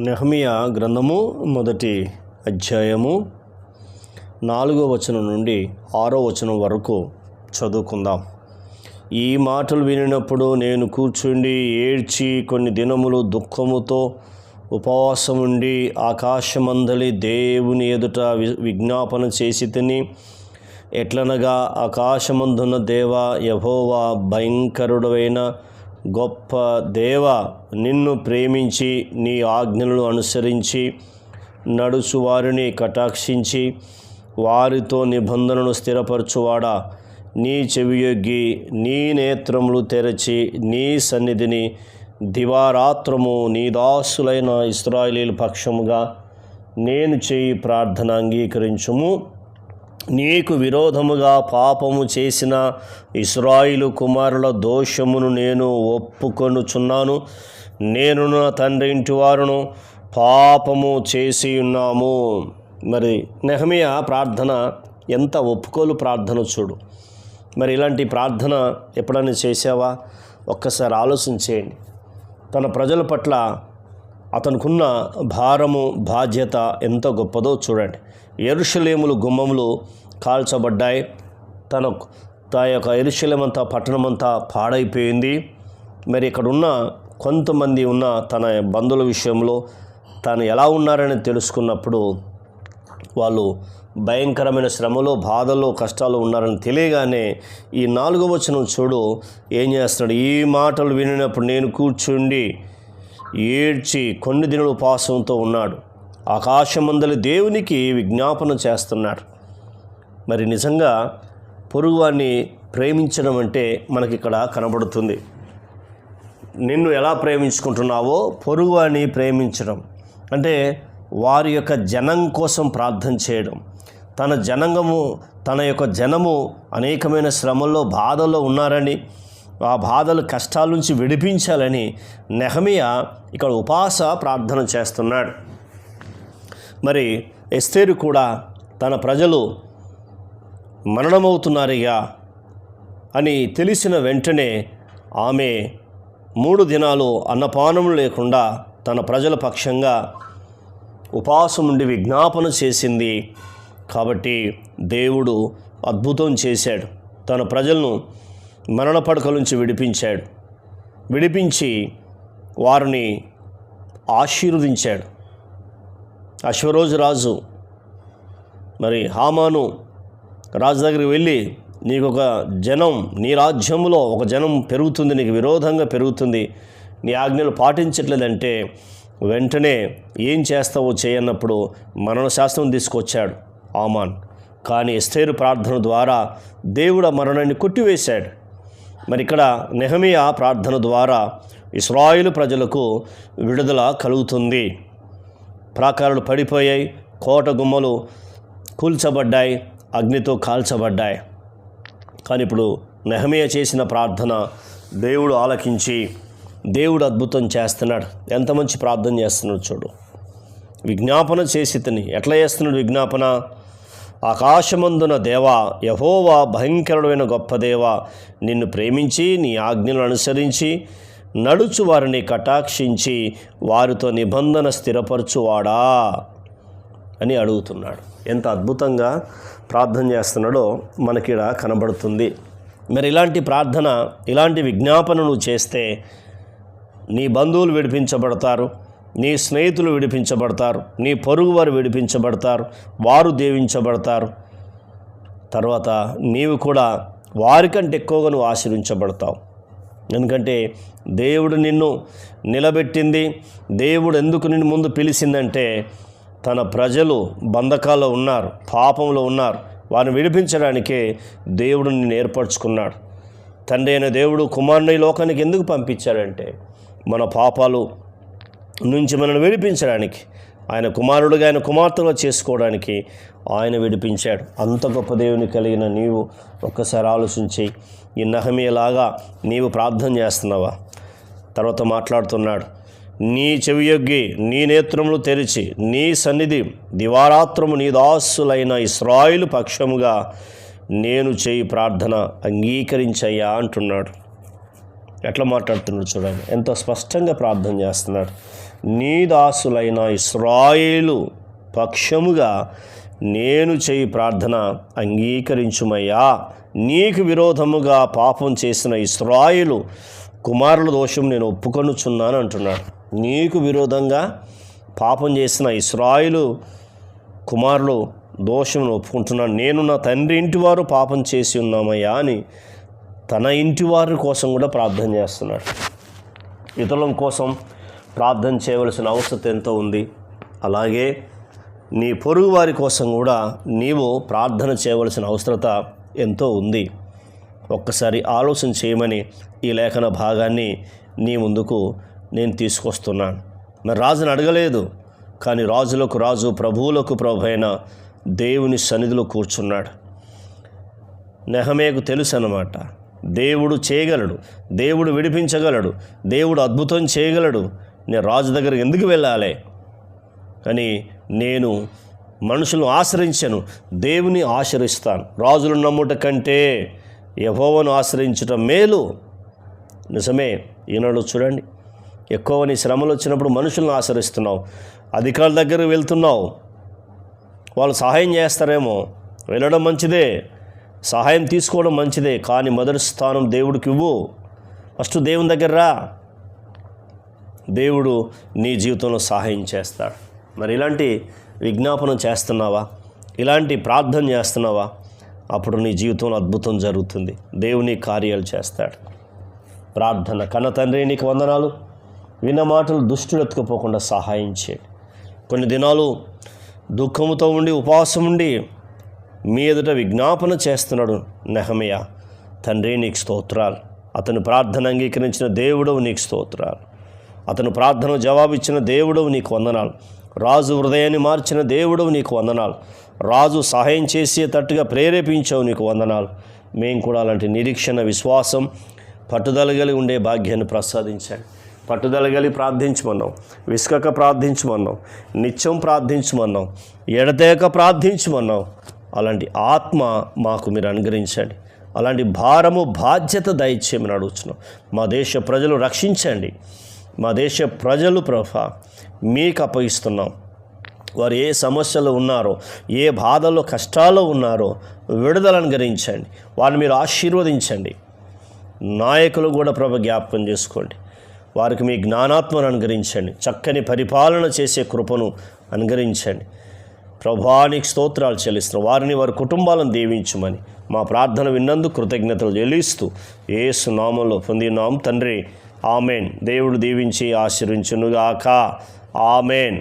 నెహమియా గ్రంథము మొదటి అధ్యాయము నాలుగో వచనం నుండి ఆరో వచనం వరకు చదువుకుందాం. ఈ మాటలు వినినప్పుడు నేను కూర్చుండి ఏడ్చి కొన్ని దినములు దుఃఖముతో ఉపవాసం ఉండి ఆకాశమందలి దేవుని ఎదుట వి విజ్ఞాపన చేసి తిని ఎట్లనగా ఆకాశమందున్న దేవ యహోవా భయంకరుడైన గొప్ప దేవ నిన్ను ప్రేమించి నీ ఆజ్ఞలను అనుసరించి నడుచు వారిని కటాక్షించి వారితో నిబంధనను స్థిరపరచువాడా. నీ చెవియొగ్గి నీ నేత్రములు తెరచి నీ సన్నిధిని దివారాత్రము నీ దాసులైన ఇస్రాయలీల పక్షముగా నేను చేయి ప్రార్థన అంగీకరించుము. నీకు విరోధముగా పాపము చేసిన ఇస్రాయిలు కుమారుల దోషమును నేను ఒప్పుకొనుచున్నాను. నేను నా తండ్రి ఇంటి వారును పాపము చేసి ఉన్నాము. మరి నెహమియా ప్రార్థన ఎంత ఒప్పుకోలు ప్రార్థన చూడు. మరి ఇలాంటి ప్రార్థన ఎప్పుడైనా చేసావా? ఒక్కసారి ఆలోచించేయండి. తన ప్రజల పట్ల అతనుకున్న భారము బాధ్యత ఎంత గొప్పదో చూడండి. ఎరుషలేములు గుమ్మములు కాల్చబడ్డాయి. తన తా యొక్క ఎరుశలేమంతా పట్టణమంతా పాడైపోయింది. మరి ఇక్కడ ఉన్న కొంతమంది ఉన్న తన బంధువుల విషయంలో తాను ఎలా ఉన్నారని తెలుసుకున్నప్పుడు వాళ్ళు భయంకరమైన శ్రమలో బాధలో కష్టాలు ఉన్నారని తెలియగానే ఈ నాలుగవ వచనం చూడు ఏం చేస్తున్నాడు? ఈ మాటలు వినినప్పుడు నేను కూర్చుండి ఏడ్చి కొన్ని దినులు ఉపాసంతో ఉన్నాడు. ఆకాశమందలి దేవునికి విజ్ఞాపన చేస్తున్నాడు. మరి నిజంగా పొరుగువాన్ని ప్రేమించడం అంటే మనకి ఇక్కడ కనబడుతుంది. నిన్ను ఎలా ప్రేమించుకుంటున్నావో పొరుగువాన్ని ప్రేమించడం. అంటే వారి యొక్క జనం కోసం ప్రార్థన చేయడం. తన జనంగము తన యొక్క జనము అనేకమైన శ్రమల్లో బాధల్లో ఉన్నారని ఆ బాధలు కష్టాల నుంచి విడిపించాలని నెహమియా ఇక్కడ ఉపాస ప్రార్థన చేస్తున్నాడు. మరి ఎస్తేరు కూడా తన ప్రజలు మరణమవుతున్నారిగా అని తెలిసిన వెంటనే ఆమె మూడు దినాలు అన్నపానం లేకుండా తన ప్రజల పక్షంగా ఉపాసం నుండి విజ్ఞాపన చేసింది. కాబట్టి దేవుడు అద్భుతం చేశాడు. తన ప్రజలను మరణ పడక నుంచి విడిపించాడు. విడిపించి వారిని ఆశీర్వదించాడు. అశ్వరోజు రాజు మరి హామాను రాజు దగ్గరికి వెళ్ళి నీకు ఒక జనం నీ రాజ్యంలో ఒక జనం పెరుగుతుంది నీకు విరోధంగా పెరుగుతుంది నీ ఆజ్ఞలు పాటించట్లేదంటే వెంటనే ఏం చేస్తావో చేయన్నప్పుడు మరణశాస్త్రం తీసుకొచ్చాడు ఆమాన్ కానీ ఎస్తేరు ప్రార్థన ద్వారా దేవుడు ఆ మరణాన్ని కొట్టివేశాడు. మరి ఇక్కడ నెహమియా ప్రార్థన ద్వారా ఇస్రాయిలు ప్రజలకు విడుదల కలుగుతుంది. ప్రాకారాలు పడిపోయాయి కోట గుమ్మలు కూల్చబడ్డాయి అగ్నితో కాల్చబడ్డాయి. కానీ ఇప్పుడు నెహమియా చేసిన ప్రార్థన దేవుడు ఆలకించి దేవుడు అద్భుతం చేస్తున్నాడు. ఎంత మంచి ప్రార్థన చేస్తున్నాడు చూడు. విజ్ఞాపన చేసి తిని. ఎట్లా చేస్తున్నాడు విజ్ఞాపన? ఆకాశమందున దేవా యహోవా భయంకరుడైన గొప్ప దేవ నిన్ను ప్రేమించి నీ ఆజ్ఞలను అనుసరించి నడుచు వారిని కటాక్షించి వారితో నిబంధన స్థిరపరచువాడా? అని అడుగుతున్నాడు. ఎంత అద్భుతంగా ప్రార్థన చేస్తున్నాడో మనకిడ కనబడుతుంది. మరి ఇలాంటి ప్రార్థన ఇలాంటి విజ్ఞాపన నువ్వు చేస్తే నీ బంధువులు విడిపించబడతారు. నీ స్నేహితులు విడిపించబడతారు నీ పొరుగువారు విడిపించబడతారు వారు దీవించబడతారు. తర్వాత నీవు కూడా వారికంటే ఎక్కువగా నువ్వు ఆశీర్వించబడతావు. ఎందుకంటే దేవుడు నిన్ను నిలబెట్టింది దేవుడు ఎందుకు నిన్ను ముందు పిలిచిందంటే తన ప్రజలు బంధకాల్లో ఉన్నారు పాపంలో ఉన్నారు. వారిని విడిపించడానికే దేవుడు నిన్ను ఏర్పరచుకున్నాడు. తండ్రి అయిన దేవుడు కుమారుని లోకానికి ఎందుకు పంపించాడంటే మన పాపాలు నుంచి మనల్ని విడిపించడానికి ఆయన కుమారుడుగా ఆయన కుమార్తెగా చేసుకోవడానికి ఆయన విడిపించాడు. అంత గొప్ప దేవుని కలిగిన నీవు ఒక్కసారి ఆలోచించి ఈ నహమీయలాగా నీవు ప్రార్థన చేస్తున్నావా? తర్వాత మాట్లాడుతున్నాడు. నీ చెవియొగ్గి నీ నేత్రములు తెరిచి నీ సన్నిధి దివారాత్రము నీ దాసులైన ఇస్రాయిలు పక్షముగా నేను చేయి ప్రార్థన అంగీకరించయ్యా అంటున్నాడు. ఎట్లా మాట్లాడుతున్నాడు చూడండి. ఎంతో స్పష్టంగా ప్రార్థన చేస్తున్నాడు. నీ దాసులైన ఇస్రాయేలు పక్షముగా నేను చేయి ప్రార్థన అంగీకరించుమయ్యా. నీకు విరోధముగా పాపం చేసిన ఇస్రాయిలు కుమారుల దోషం నేను ఒప్పుకొనుచున్నాను అంటున్నాడు. నీకు విరోధంగా పాపం చేసిన ఇస్రాయిలు కుమారులు దోషమును ఒప్పుకుంటున్నాను. నేను నా తండ్రి ఇంటి వారు పాపం చేసి ఉన్నామయ్యా అని తన ఇంటి వారి కోసం కూడా ప్రార్థన చేస్తున్నాడు. ఇతరుల కోసం ప్రార్థన చేయవలసిన అవసరం ఎంతో ఉంది. అలాగే నీ పొరుగు వారి కోసం కూడా నీవు ప్రార్థన చేయవలసిన అవసరత ఎంతో ఉంది. ఒక్కసారి ఆలోచన చేయమని ఈ లేఖన భాగాన్ని నీ ముందుకు నేను తీసుకొస్తున్నాను. మరి రాజుని అడగలేదు కానీ రాజులకు రాజు ప్రభువులకు ప్రభు అయిన దేవుని సన్నిధిలో కూర్చున్నాడు. నెహమేకు తెలుసు అన్నమాట దేవుడు చేయగలడు దేవుడు విడిపించగలడు దేవుడు అద్భుతం చేయగలడు నేను రాజు దగ్గర ఎందుకు వెళ్ళాలి? కానీ నేను మనుషులను ఆశ్రయించను దేవుని ఆశ్రయిస్తాను. రాజులు నమ్ముట కంటే యహోవను ఆశ్రయించటం మేలు. నిజమే ఈనాడు చూడండి. ఎక్కువ నీ శ్రమలు వచ్చినప్పుడు మనుషులను ఆశ్రయిస్తున్నావు అధికారుల దగ్గర వెళ్తున్నావు. వాళ్ళు సహాయం చేస్తారేమో వెళ్ళడం మంచిదే సహాయం తీసుకోవడం మంచిదే కానీ మొదటి స్థానం దేవుడికి ఇవ్వు. ఫస్ట్ దేవుని దగ్గర రా. దేవుడు నీ జీవితంలో సహాయం చేస్తాడు. మరి ఇలాంటి విజ్ఞాపనం చేస్తున్నావా? ఇలాంటి ప్రార్థన చేస్తున్నావా? అప్పుడు నీ జీవితంలో అద్భుతం జరుగుతుంది. దేవుని కార్యాలు చేస్తాడు. ప్రార్థన కన్న తండ్రి నీకు వందనాలు. విన్న మాటలు దుష్టులు ఎత్తుకుపోకుండా సహాయం చేయండి. కొన్ని దినాలు దుఃఖముతో ఉండి ఉపవాసం ఉండి మీ ఎదుట విజ్ఞాపన చేస్తున్నాడు నెహమయ. తండ్రి నీకు స్తోత్రాలు. అతను ప్రార్థన అంగీకరించిన దేవుడవు నీకు స్తోత్రాలు. అతను ప్రార్థన జవాబిచ్చిన దేవుడవు నీకు వందనాలు. రాజు హృదయాన్ని మార్చిన దేవుడవు నీకు వందనాలు. రాజు సహాయం చేసేటట్టుగా ప్రేరేపించావు నీకు వందనాలు. మేము కూడా అలాంటి నిరీక్షణ విశ్వాసం పట్టుదల కలిగి ఉండే భాగ్యాన్ని ప్రసాదించండి పట్టుదల కలిగి ప్రార్థించమన్నాం. విసుకక ప్రార్థించమన్నాం. నిత్యం ప్రార్థించమన్నాం. ఎడతేక ప్రార్థించమన్నాం. అలాంటి ఆత్మ మాకు మీరు అనుగ్రహించండి. అలాంటి భారము బాధ్యత దయచేయమని అడుగుతున్నాం మా దేశ ప్రజలు రక్షించండి. మా దేశ ప్రజలు ప్రభ మీకు అప్పగిస్తున్నాం. వారు ఏ సమస్యలు ఉన్నారో ఏ బాధలో కష్టాలు ఉన్నారో విడుదలను గ్రహించండి వారిని మీరు ఆశీర్వదించండి. నాయకులు కూడా ప్రభ జ్ఞాపకం చేసుకోండి. వారికి మీ జ్ఞానాత్మను అనుగ్రహించండి. చక్కని పరిపాలన చేసే కృపను అనుగ్రహించండి. ప్రభానికి స్తోత్రాలు చెల్లిస్తున్నాం. వారిని వారి కుటుంబాలను దీవించమని మా ప్రార్థన విన్నందుకు కృతజ్ఞతలు చెల్లిస్తూ ఏసు నామంలో పొందినాం. తండ్రి ఆమెన్. దేవుడు దీవించి ఆశీర్వించునుగాక. ఆమెన్.